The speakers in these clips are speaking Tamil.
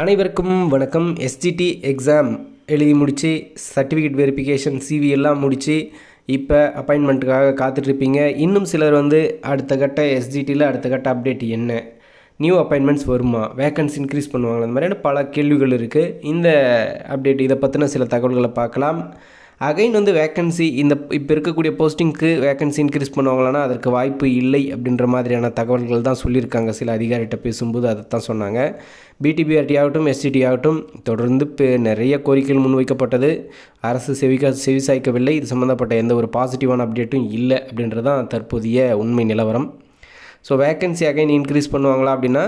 அனைவருக்கும் வணக்கம். எஸ்ஜிடி எக்ஸாம் எழுதி முடித்து சர்டிஃபிகேட் வெரிஃபிகேஷன் சிவி எல்லாம் முடித்து இப்போ அப்பாயின்மெண்ட்டுக்காக காத்துட்ருப்பீங்க. இன்னும் சிலர் வந்து அடுத்த கட்ட எஸ்ஜிடியில் அடுத்த கட்ட அப்டேட் என்ன? நியூ அப்பாயின்மெண்ட்ஸ் வருமா? வேக்கன்சி இன்க்ரீஸ் பண்ணுவாங்களா? அந்த மாதிரியான பல கேள்விகள் இருக்குது இந்த அப்டேட் இதை பற்றின சில தகவல்களை பார்க்கலாம். அகைன் வந்து வேக்கன்சி இந்த இப்போ இருக்கக்கூடிய போஸ்டிங்க்கு வேக்கன்சி இன்க்ரீஸ் பண்ணுவாங்களான்னா அதற்கு வாய்ப்பு இல்லை அப்படின்ற மாதிரியான தகவல்கள் தான் சொல்லியிருக்காங்க. சில அதிகாரிகிட்ட பேசும்போது அதை தான் சொன்னாங்க பிடிபிஆர்டி ஆகட்டும் எஸ்டிடி ஆகட்டும் தொடர்ந்து இப்போ நிறைய கோரிக்கைகள் முன்வைக்கப்பட்டது. அரசு செவிக்கா செவிசாய்க்கவில்லை. இது சம்மந்தப்பட்ட எந்த ஒரு பாசிட்டிவான அப்டேட்டும் இல்லை அப்படின்றதான் தற்போதைய உண்மை நிலவரம். ஸோ வேக்கன்சி அகைன் இன்க்ரீஸ் பண்ணுவாங்களா அப்படின்னா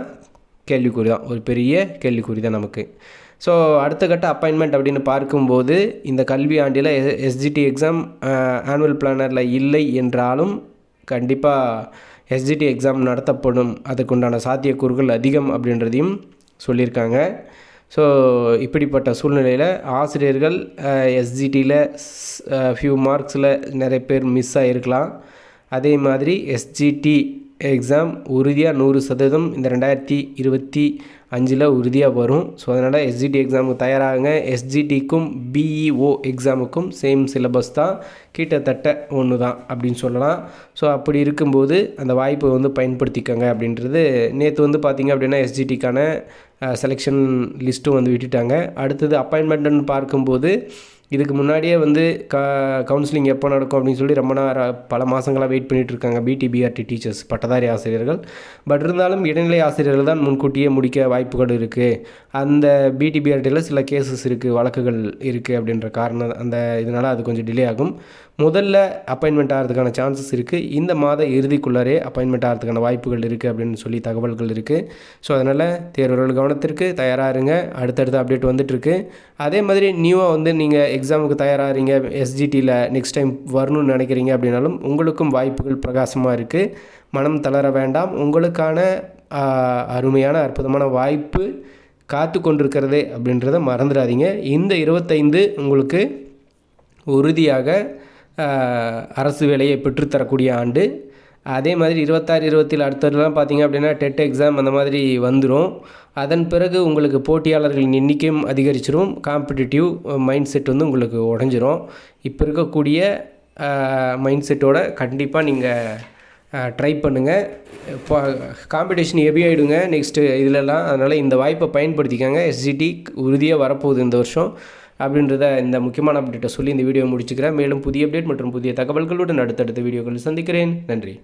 கேள்விக்குறி தான். ஒரு பெரிய கேள்விக்குறி தான் நமக்கு. ஸோ அடுத்த கட்ட அப்பாயின்மெண்ட் அப்படின்னு பார்க்கும்போது இந்த கல்வி ஆண்டில் எஸ்ஜிடி எக்ஸாம் ஆனுவல் பிளானரில் இல்லை என்றாலும் கண்டிப்பாக எஸ்ஜிடி எக்ஸாம் நடத்தப்படும். அதுக்குண்டான சாத்தியக்கூறுகள் அதிகம் அப்படின்றதையும் சொல்லியிருக்காங்க. ஸோ இப்படிப்பட்ட சூழ்நிலையில் ஆசிரியர்கள் எஸ்ஜிடியில் ஃபியூ மார்க்ஸில் நிறைய பேர் மிஸ் ஆகிருக்கலாம் அதே மாதிரி எஸ்ஜிடி எக்ஸாம் உறுதியாக நூறு சதவீதம் இந்த ரெண்டாயிரத்தி இருபத்தி அஞ்சில் உறுதியாக வரும். ஸோ அதனால் எஸ்ஜிடி எக்ஸாமுக்கு தயாராகுங்க. எஸ்ஜிடிக்கும் பிஇஓ எக்ஸாமுக்கும் சேம் சிலபஸ் தான். கிட்டத்தட்ட ஒன்று தான் அப்படின்னு சொல்லலாம். ஸோ அப்படி இருக்கும்போது அந்த வாய்ப்பை வந்து பயன்படுத்திக்கோங்க அப்படின்றது. நேற்று வந்து பார்த்திங்க அப்படின்னா எஸ்ஜிடிக்கான செலெக்ஷன் லிஸ்ட்டும் வந்து விட்டுட்டாங்க. அடுத்தது அப்பாயின்மெண்ட்டுன்னு பார்க்கும்போது இதுக்கு முன்னாடியே வந்து க கவுன்சிலிங் எப்போ நடக்கும் அப்படின்னு சொல்லி ரொம்ப நேரம் பல மாதங்களாக வெயிட் பண்ணிகிட்டு இருக்காங்க பிடிபிஆர்டி டீச்சர்ஸ் பட்டதாரி ஆசிரியர்கள். பட் இருந்தாலும் இடைநிலை ஆசிரியர்கள் தான் முன்கூட்டியே முடிக்க வாய்ப்புகள் இருக்குது அந்த பிடிபிஆர்டியில் சில கேசஸ் இருக்குது வழக்குகள் இருக்குது அப்படின்ற காரணம் அந்த இதனால் அது கொஞ்சம் டிலே ஆகும். முதல்ல அப்பாயின்மெண்ட் ஆகிறதுக்கான சான்சஸ் இருக்குது இந்த மாத இறுதிக்குள்ளாரே அப்பாயின்மெண்ட் ஆகிறதுக்கான வாய்ப்புகள் இருக்குது அப்படின்னு சொல்லி தகவல்கள் இருக்குது ஸோ அதனால் தேர்வர்கள் கவனத்திற்கு தயாராக இருங்க. அடுத்தடுத்த அப்டேட் வந்துட்டுருக்கு அதே மாதிரி நியூவாக வந்து நீங்கள் எக்ஸாமுக்கு தயாராகிறீங்க எஸ்ஜிடியில் நெக்ஸ்ட் டைம் வரணும்னு நினைக்கிறீங்க அப்படின்னாலும் உங்களுக்கும் வாய்ப்புகள் பிரகாசமாக இருக்குது மனம் தளர வேண்டாம். உங்களுக்கான அருமையான அற்புதமான வாய்ப்பு காத்து கொண்டிருக்கிறது அப்படின்றத மறந்துடாதீங்க. இந்த இருபத்தைந்து உங்களுக்கு உறுதியாக அரசு வேலையை பெற்றுத்தரக்கூடிய ஆண்டு அதே மாதிரி இருபத்தாறு இருபத்தில் அடுத்ததுலாம் பார்த்திங்க அப்படின்னா டெட் எக்ஸாம் அந்த மாதிரி வந்துடும் அதன் பிறகு உங்களுக்கு போட்டியாளர்களின் எண்ணிக்கையும் அதிகரிச்சிடும் காம்படிட்டிவ் மைண்ட் செட் வந்து உங்களுக்கு உடஞ்சிரும். இப்போ இருக்கக்கூடிய மைண்ட் செட்டோட கண்டிப்பாக நீங்கள் ட்ரை பண்ணுங்கள் இப்போ காம்படிஷன் ஹெவி ஆகிடுங்க நெக்ஸ்ட்டு இதிலலாம் அதனால் இந்த வாய்ப்பை பயன்படுத்திக்கோங்க. எஸ்ஜிடி உறுதியாக வரப்போகுது இந்த வருஷம். அப்படின்றத இந்த முக்கியமான அப்டேட்டை சொல்லி இந்த வீடியோ முடிச்சுக்கிறேன். மேலும் புதிய அப்டேட் மற்றும் புதிய தகவல்களுடன் அடுத்தடுத்த வீடியோக்கள் சந்திக்கிறேன். நன்றி.